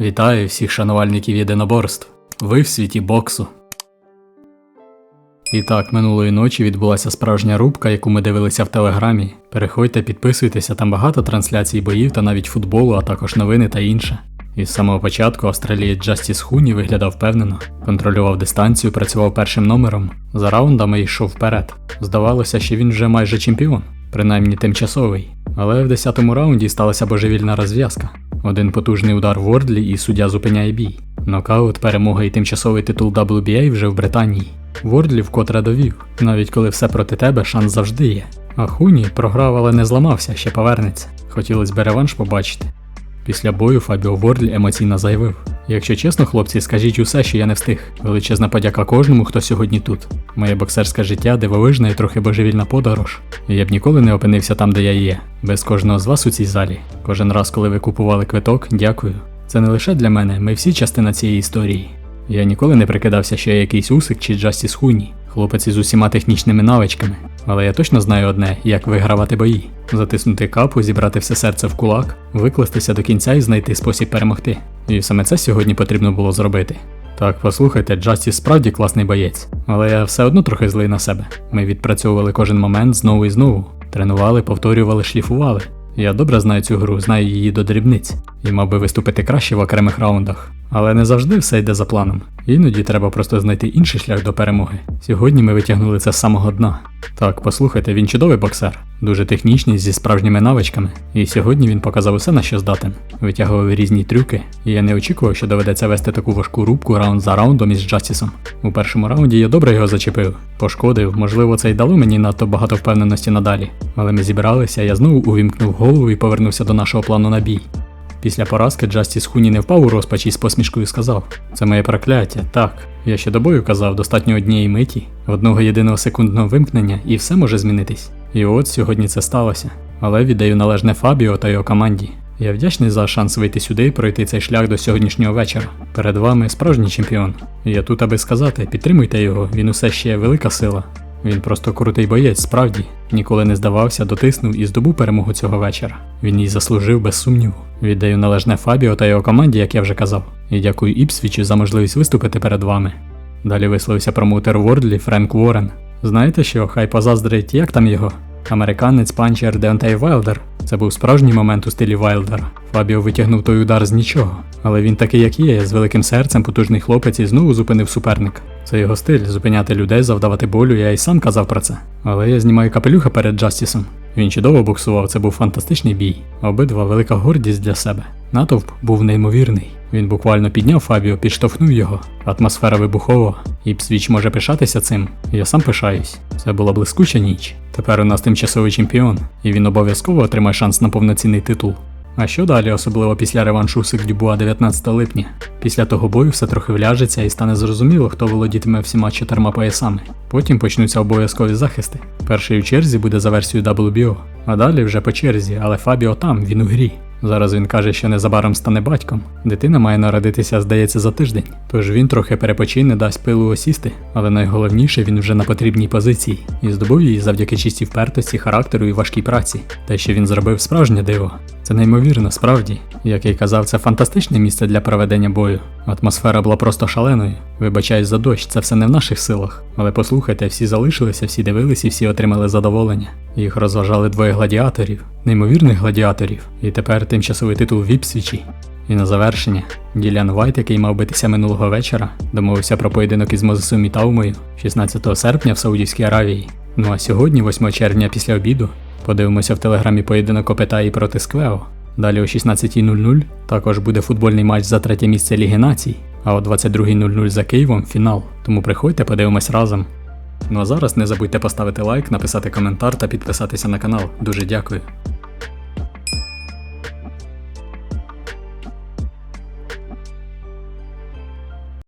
Вітаю всіх шанувальників єдиноборств. Ви в світі боксу. І так, минулої ночі відбулася справжня рубка, яку ми дивилися в телеграмі. Переходьте, підписуйтеся, там багато трансляцій боїв та навіть футболу, а також новини та інше. І з самого початку австралієць Джастіс Хуні виглядав впевнено, контролював дистанцію, працював першим номером, за раундами йшов вперед. Здавалося, що він вже майже чемпіон, принаймні тимчасовий. Але в 10-му раунді сталася божевільна розв'язка. Один потужний удар Вордлі і суддя зупиняє бій. Нокаут, перемога і тимчасовий титул WBA вже в Британії. Вордлі вкотре довів, навіть коли все проти тебе, шанс завжди є. А Хуні програв, але не зламався, ще повернеться. Хотілося б реванш побачити. Після бою Фабіо Вордлі емоційно заявив: Якщо чесно, хлопці, скажіть усе, що я не встиг. Величезна подяка кожному, хто сьогодні тут. Моє боксерське життя дивовижна і трохи божевільна подорож. Я б ніколи не опинився там, де я є, без кожного з вас у цій залі. Кожен раз, коли ви купували квиток, дякую. Це не лише для мене, ми всі частина цієї історії. Я ніколи не прикидався, що я якийсь усик чи Джастіс Хуні, хлопець із усіма технічними навичками. Але я точно знаю одне, як вигравати бої: затиснути капу, зібрати все серце в кулак, викластися до кінця і знайти спосіб перемогти. І саме це сьогодні потрібно було зробити. Так, послухайте, Джастіс справді класний боєць, але я все одно трохи злий на себе. Ми відпрацьовували кожен момент знову і знову, тренували, повторювали, шліфували. Я добре знаю цю гру, знаю її до дрібниць і мав би виступити краще в окремих раундах. Але не завжди все йде за планом. Іноді треба просто знайти інший шлях до перемоги. Сьогодні ми витягнули це з самого дна. Так, послухайте, він чудовий боксер, дуже технічний зі справжніми навичками. І сьогодні він показав усе на що здатен. Витягував різні трюки, і я не очікував, що доведеться вести таку важку рубку раунд за раундом із Джастісом. У першому раунді я добре його зачепив, пошкодив, можливо, це й дало мені надто багато впевненості надалі. Але ми зібралися, я знову увімкнув голову і повернувся до нашого плану на бій. Після поразки Джастіс Хуні не впав у розпач і з посмішкою сказав: Це моє прокляття, так. Я ще до бою казав, достатньо однієї миті, одного єдиного секундного вимкнення, і все може змінитись. І от сьогодні це сталося. Але віддаю належне Фабіо та його команді. Я вдячний за шанс вийти сюди і пройти цей шлях до сьогоднішнього вечора. Перед вами справжній чемпіон. Я тут, аби сказати, підтримуйте його, він усе ще велика сила. Він просто крутий боєць, справді. Ніколи не здавався, дотиснув і здобув перемогу цього вечора. Він її заслужив без сумніву. Віддаю належне Фабіо та його команді, як я вже казав. І дякую Іпсвічу за можливість виступити перед вами. Далі висловився промоутер Вордлі Френк Уоррен. Знаєте що, хай позаздрить, як там його? Американець панчер Деонтей Вайлдер. Це був справжній момент у стилі Вайлдера. Фабіо витягнув той удар з нічого. Але він такий, як є, з великим серцем, потужний хлопець і знову зупинив суперника. Це його стиль зупиняти людей, завдавати болю, я й сам казав про це. Але я знімаю капелюха перед Джастісом. Він чудово боксував, це був фантастичний бій. Обидва велика гордість для себе. Натовп був неймовірний. Він буквально підняв Фабіо, підштовхнув його. Атмосфера вибухова. Іпсвіч може пишатися цим. Я сам пишаюсь. Це була блискуча ніч. Тепер у нас тимчасовий чемпіон, і він обов'язково отримає шанс на повноцінний титул. А що далі, особливо після реваншу Сик Дюбуа 19 липня? Після того бою все трохи вляжеться і стане зрозуміло, хто володітиме всіма чотирма поясами. Потім почнуться обов'язкові захисти. Перший у черзі буде за версією WBO, а далі вже по черзі, але Фабіо там, він у грі. Зараз він каже, що незабаром стане батьком. Дитина має народитися, здається, за тиждень. Тож він трохи перепочине, дасть пилу осісти, але найголовніше він вже на потрібній позиції і здобув її завдяки чистій впертості, характеру і важкій праці. Те, що він зробив справжнє диво. Це неймовірно, справді. Як й казав, це фантастичне місце для проведення бою. Атмосфера була просто шаленою. Вибачаюсь за дощ, це все не в наших силах. Але послухайте, всі залишилися, всі дивились і всі отримали задоволення. Їх розважали двоє гладіаторів, неймовірних гладіаторів, і тепер тимчасовий титул в Іпсвічі. І на завершення, Ділян Вайт, який мав битися минулого вечора, домовився про поєдинок із Мозесом Мітаумою 16 серпня в Саудівській Аравії. Ну а сьогодні, 8 червня після обіду, подивимося в телеграмі поєдинок Опетаї проти Сквео. Далі о 16.00 також буде футбольний матч за третє місце Ліги Націй, а о 22.00 за Києвом фінал. Тому приходьте, подивимось разом. Ну а зараз не забудьте поставити лайк, написати коментар та підписатися на канал. Дуже дякую.